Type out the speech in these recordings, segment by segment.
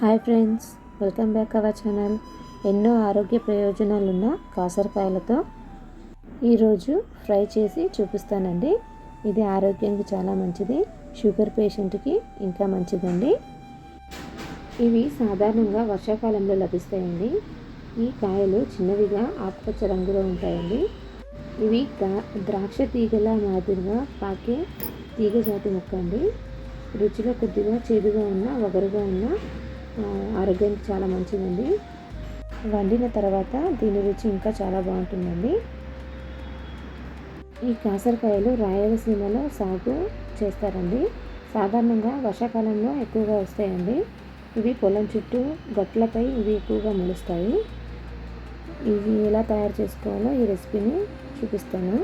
Hi friends welcome back our channel. ఎన్నో ఆరోగ్య ప్రయోజనాలున్న కాసరకాయలతో ఈరోజు ఫ్రై చేసి చూపిస్తానండి. ఇది ఆరోగ్యానికి చాలా మంచిది షుగర్ పేషెంట్కి ఇంకా మంచిదండి. ఇవి సాధారణంగా వర్షాకాలంలో లభిస్తాయండి. ఈ కాయలు చిన్నవిగా ఆకుపచ్చ రంగులో ఉంటాయండి. ఇవి ద్రాక్ష తీగల మాదిరిగా పాకే తీగ జాతి మొక్క అండి. రుచిలో కొద్దిగా చేదుగా ఉన్న వగరుగా ఉన్న ఆరోగ్యానికి చాలా మంచిదండి. వండిన తర్వాత దీని రుచి ఇంకా చాలా బాగుంటుందండి. ఈ కాసరకాయలు రాయలసీమలో సాగు చేస్తారండి. సాధారణంగా వర్షాకాలంలో ఎక్కువగా వస్తాయండి. ఇవి పొలం చుట్టూ గట్లపై ఇవి ఎక్కువగా మొలుస్తాయి. ఇవి ఎలా తయారు చేసుకోవాలో ఈ రెసిపీని చూపిస్తాను.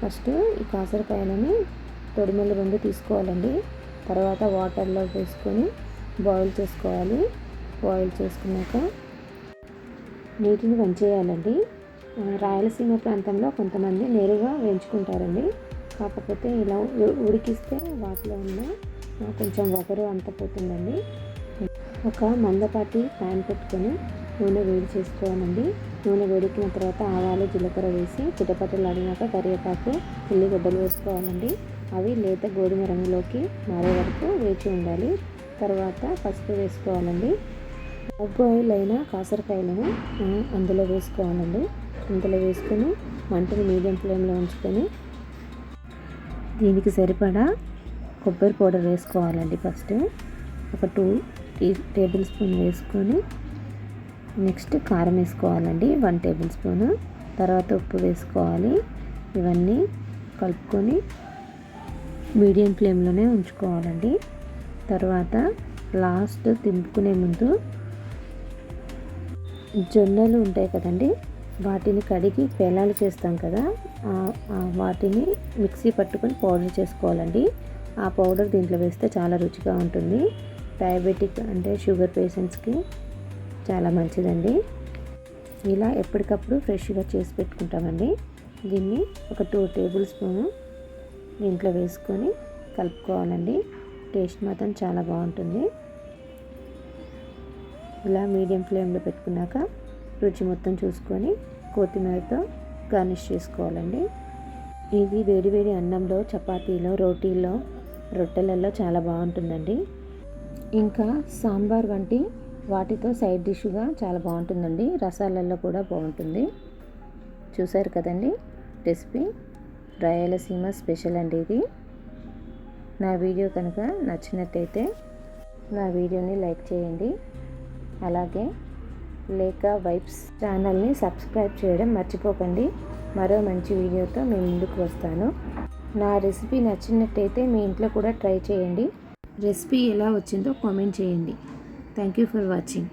ఫస్ట్ ఈ కాసరకాయలని తొడిమలు రెండు తీసుకోవాలండి. తర్వాత వాటర్లో వేసుకొని బాయిల్ చేసుకోవాలి. బాయిల్ చేసుకున్నాక నీటిని వంచేయాలండి. రాయలసీమ ప్రాంతంలో కొంతమంది నేరుగా వేయించుకుంటారండి. కాకపోతే ఇలా ఉడికిస్తే వాటిలో ఉన్న కొంచెం వగరు అంత పోతుందండి. ఒక మందపాటి ప్యాన్ పెట్టుకొని నూనె వేడి చేసుకోవాలండి. నూనె వేడికిన తర్వాత ఆవాలు జీలకర్ర వేసి చిటపటలాడినాక కరివేపాకు ఉల్లిగడ్డలు వేసుకోవాలండి. అవి లేత గోధుమ రంగులోకి మారే వరకు వేచి ఉండాలి. తర్వాత పసుపు వేసుకోవాలండి. ఆయిల్ అయిన కాసరకాయలను అందులో వేసుకోవాలండి. అందులో వేసుకొని మంటను మీడియం ఫ్లేమ్లో ఉంచుకొని దీనికి సరిపడా కొబ్బరి పౌడర్ వేసుకోవాలండి ఫస్ట్. ఒక టూ టీ టేబుల్ స్పూన్ వేసుకొని నెక్స్ట్ కారం వేసుకోవాలండి వన్ టేబుల్ స్పూన్. తర్వాత ఉప్పు వేసుకోవాలి. ఇవన్నీ కలుపుకొని మీడియం ఫ్లేమ్లోనే ఉంచుకోవాలండి. తర్వాత లాస్ట్ దింపుకునే ముందు జొన్నలు ఉంటాయి కదండి వాటిని కడిగి పేలాలు చేస్తాం కదా వాటిని మిక్సీ పట్టుకొని పౌడర్ చేసుకోవాలండి. ఆ పౌడర్ దీంట్లో వేస్తే చాలా రుచిగా ఉంటుంది. డయాబెటిక్ అంటే షుగర్ పేషెంట్స్కి చాలా మంచిదండి. ఇలా ఎప్పటికప్పుడు ఫ్రెష్గా చేసి పెట్టుకుంటామండి. దీన్ని ఒక టూ టేబుల్ స్పూను దీంట్లో వేసుకొని కలుపుకోవాలండి. టేస్ట్ మాత్రం చాలా బాగుంటుంది. ఇలా మీడియం ఫ్లేమ్లో పెట్టుకున్నాక రుచి మొత్తం చూసుకొని కొత్తిమీరతో గార్నిష్ చేసుకోవాలండి. ఇది వేడివేడి అన్నంలో చపాతీలో రోటీలో రొట్టెలలో చాలా బాగుంటుందండి. ఇంకా సాంబార్ వంటి వాటితో సైడ్ డిష్గా చాలా బాగుంటుందండి. రసాలలో కూడా బాగుంటుంది. చూసారు కదండి? రెసిపీ. రాయలసీమ స్పెషల్ అండి ఇది. నా వీడియో కనుక నచ్చినట్టయితే నా వీడియోని లైక్ చేయండి. అలాగే లేక వైబ్స్ ఛానల్ని సబ్స్క్రైబ్ చేయడం మర్చిపోకండి. మరో మంచి వీడియోతో మేము ముందుకు వస్తాను. నా రెసిపీ నచ్చినట్టయితే మీ ఇంట్లో కూడా ట్రై చేయండి. రెసిపీ ఎలా వచ్చిందో కామెంట్ చేయండి. Thank you for watching.